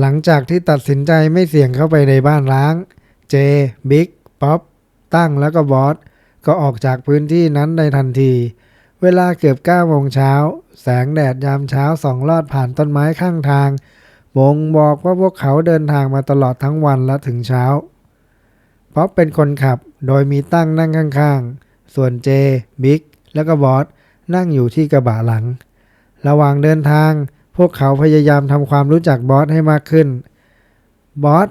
หลังจากที่ตัดสินใจไม่เสี่ยงเข้าไปในบ้านร้าง เจ บิ๊ก ป๊อป ตั้งแล้วก็บอส ก็ออกจากพื้นที่นั้นในทันที เวลาเกือบ9โมงเช้า แสงแดดยามเช้าส่องลอดผ่านต้นไม้ข้างทางบ่งบอกว่าพวกเขาเดินทางมาตลอดทั้งวันและถึงเช้า ป๊อปเป็นคนขับโดยมีตั้งนั่งข้างๆ ส่วนเจ บิ๊ก แล้วก็บอสนั่งอยู่ที่กระบะหลัง ระหว่างเดินทาง พวกเขาพยายามทำความรู้จักบอสให้มากขึ้น บอส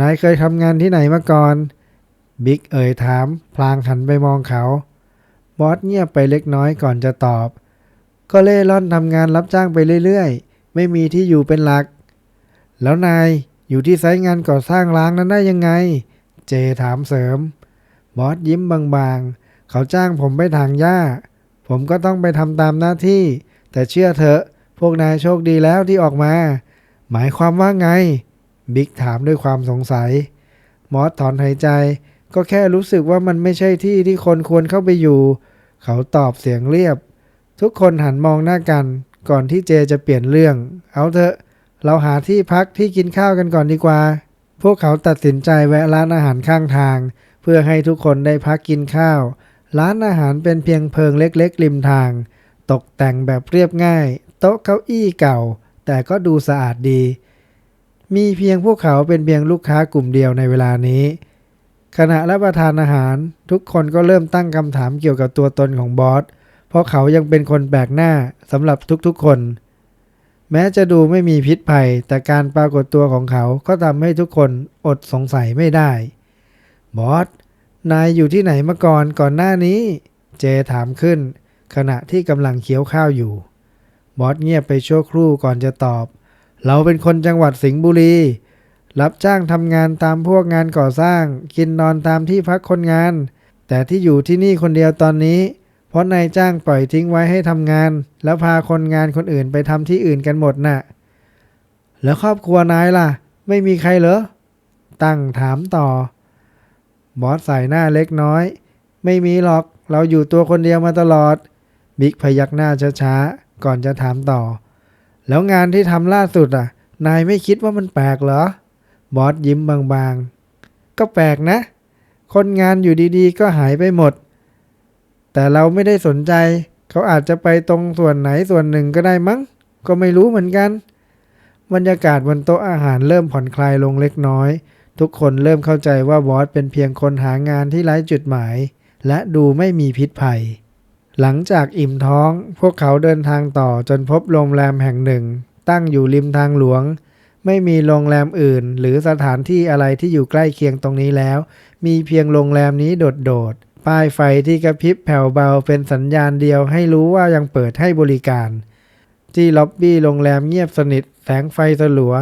นายเคยทำงานที่ไหนมาก่อน บิ๊กเอ่ยถาม พลางหันไปมองเขา บอสเงียบไปเล็กน้อยก่อนจะตอบ ก็เล่ร่อนทำงานรับจ้างไปเรื่อยๆ ไม่มีที่อยู่เป็นหลัก แล้วนายอยู่ที่ไซต์งานก่อสร้างร้างนั้นได้ยังไง เจถามเสริม บอสยิ้มบางๆ เขาจ้างผมไปถางหญ้า ผมก็ต้องไปทำตามหน้าที่ แต่เชื่อเถอะ วกนายโชคดีแล้วที่ออกมา หมายความว่าไง บิ๊กถามด้วยความสงสัย มอสถอนหายใจ ก็แค่รู้สึกว่ามันไม่ใช่ที่ที่คนควรเข้าไปอยู่ เขาตอบเสียงเรียบ ทุกคนหันมองหน้ากัน ก่อนที่เจจะเปลี่ยนเรื่อง เอาเถอะ เราหาที่พักที่กินข้าวกันก่อนดีกว่า พวกเขาตัดสินใจแวะร้านอาหารข้างทาง เพื่อให้ทุกคนได้พักกินข้าว ร้านอาหารเป็นเพียงเพิงเล็ก ๆ ริมทาง ตกแต่งแบบเรียบง่าย โต๊ะเก้าอี้เก่า แต่ก็ดูสะอาดดี มีเพียงพวกเขาเป็นเพียงลูกค้ากลุ่มเดียวในเวลานี้ ขณะรับประทานอาหาร ทุกคนก็เริ่มตั้งคำถามเกี่ยวกับตัวตนของบอส เพราะเขายังเป็นคนแปลกหน้าสำหรับทุกๆคน แม้จะดูไม่มีพิษภัย แต่การปรากฏตัวของเขาก็ทำให้ทุกคนอดสงสัยไม่ได้ บอส นายอยู่ที่ไหนมาก่อนก่อนหน้านี้ เจถามขึ้น ขณะที่กำลังเคี้ยวข้าวอยู่ บอสเงียบไปชั่วครู่ก่อนจะตอบ เราเป็นคนจังหวัดสิงห์บุรี รับจ้างทำงานตามพวกงานก่อสร้าง กินนอนตามที่พักคนงาน แต่ที่อยู่ที่นี่คนเดียวตอนนี้ เพราะนายจ้างปล่อยทิ้งไว้ให้ทำงาน แล้วพาคนงานคนอื่นไปทำที่อื่นกันหมดน่ะ แล้วครอบครัวนายล่ะ ไม่มีใครเหรอ ตั้งถามต่อ บอสใส่หน้าเล็กน้อย ไม่มีหรอก เราอยู่ตัวคนเดียวมาตลอด บิ๊กพยักหน้าช้าๆ ก่อนจะถามต่อ แล้วงานที่ทำล่าสุดอะ นายไม่คิดว่ามันแปลกเหรอ บอสยิ้มบางๆ ก็แปลกนะ คนงานอยู่ดีๆ ก็หายไปหมด แต่เราไม่ได้สนใจ เขาอาจจะไปตรงส่วนไหนส่วนหนึ่งก็ได้มั้ง ก็ไม่รู้เหมือนกัน บรรยากาศบนโต๊ะอาหารเริ่มผ่อนคลายลงเล็กน้อย ทุกคนเริ่มเข้าใจว่าบอสเป็นเพียงคนหางานที่ไร้จุดหมาย และดูไม่มีพิษภัย หลังจากอิ่มท้องพวกเขาเดินทางต่อจนพบโรงแรมแห่งหนึ่ง ตั้งอยู่ริมทางหลวง ไม่มีโรงแรมอื่น หรือสถานที่อะไรที่อยู่ใกล้เคียงตรงนี้แล้ว มีเพียงโรงแรมนี้โดดๆป้ายไฟที่กระพริบแผ่วเบาเป็นสัญญาณเดียวให้รู้ว่ายังเปิดให้บริการ ที่ล็อบบี้โรงแรมเงียบสนิท แสงไฟสลัว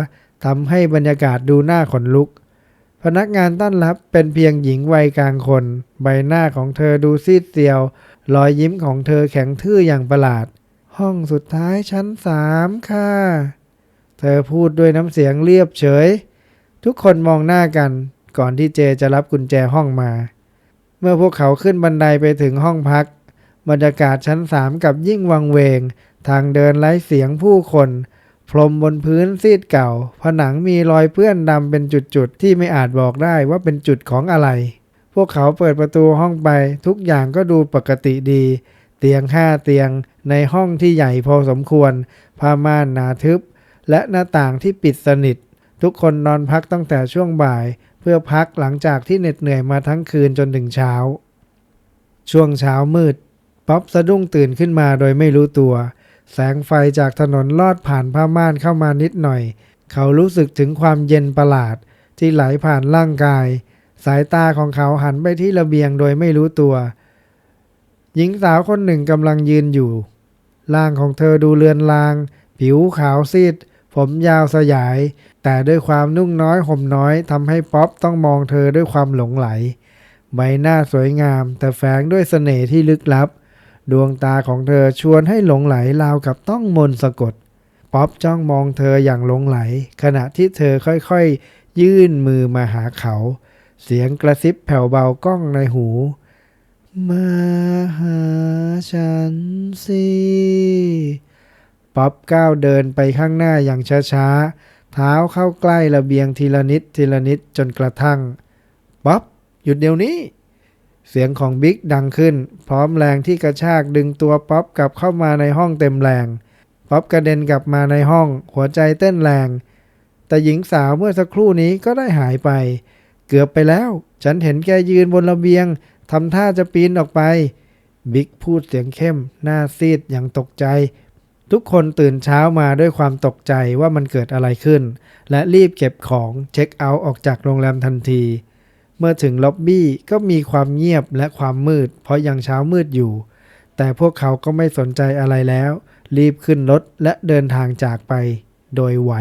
ทำให้บรรยากาศดูน่าขนลุก พนักงานต้อนรับเป็นเพียงหญิงวัยกลางคน ใบหน้าของเธอดูซีดเซียว รอยยิ้มของเธอแข็งทื่ออย่างประหลาด ห้องสุดท้ายชั้นสามค่ะ เธอพูดด้วยน้ำเสียงเรียบเฉย ทุกคนมองหน้ากัน ก่อนที่เจจะรับกุญแจห้องมา เมื่อพวกเขาขึ้นบันไดไปถึงห้องพัก บรรยากาศชั้นสามกับยิ่งวังเวง ทางเดินไร้เสียงผู้คน พรมบนพื้นซีดเก่า ผนังมีรอยเปื้อนดำเป็นจุดๆที่ไม่อาจบอกได้ว่าเป็นจุดของอะไร พวกเขาเปิดประตูห้องไปทุกอย่างก็ดูปกติดี เตียงห้าเตียงในห้องที่ใหญ่พอสมควรผ้าม่านหนาทึบ และหน้าต่างที่ปิดสนิท ทุกคนนอนพักตั้งแต่ช่วงบ่าย เพื่อพักหลังจากที่เหน็ดเหนื่อยมาทั้งคืนจนถึงเช้า ช่วงเช้ามืด ป๊อปสะดุ้งตื่นขึ้นมาโดยไม่รู้ตัว แสงไฟจากถนนลอดผ่านผ้าม่านเข้ามานิดหน่อย เขารู้สึกถึงความเย็นประหลาดที่ไหลผ่านร่างกาย สายตาของเขาหันไปที่ระเบียงโดยไม่รู้ตัว หญิงสาวคนหนึ่งกำลังยืนอยู่ ร่างของเธอดูเลือนลาง ผิวขาวซีด ผมยาวสยาย แต่ด้วยความนุ่งน้อยห่มน้อยทำให้ป๊อปต้องมองเธอด้วยความหลงไหล ใบหน้าสวยงาม แต่แฝงด้วยเสน่ห์ที่ลึกลับ ดวงตาของเธอชวนให้หลงไหลราวกับต้องมนต์สะกด ป๊อปจ้องมองเธออย่างหลงไหล ขณะที่เธอค่อยๆ ยื่นมือมาหาเขา เสียงกระซิบแผ่วเบาก้องในหู มาหาฉันสิป๊อปก้าวเดินไปข้างหน้าอย่างช้าๆ เท้าเข้าใกล้ระเบียงทีละนิดทีละนิดจนกระทั่งป๊อปหยุดเดี๋ยวนี้ เสียงของบิ๊กดังขึ้น พร้อมแรงที่กระชากดึงตัวป๊อปกลับเข้ามาในห้องเต็มแรงป๊อปกระเด็นกลับมาในห้องหัวใจเต้นแรง แต่หญิงสาวเมื่อสักครู่นี้ก็ได้หายไป เกือบไปแล้ว ฉันเห็นแกยืนบนระเบียงทำท่าจะปีนออกไป บิ๊กพูดเสียงเข้ม หน้าซีดอย่างตกใจ ทุกคนตื่นเช้ามาด้วยความตกใจว่ามันเกิดอะไรขึ้น และรีบเก็บของเช็คเอาท์ออกจากโรงแรมทันที เมื่อถึงล็อบบี้ก็มีความเงียบและความมืด เพราะยังเช้ามืดอยู่ แต่พวกเขาก็ไม่สนใจอะไรแล้ว รีบขึ้นรถและเดินทางจากไปโดยไว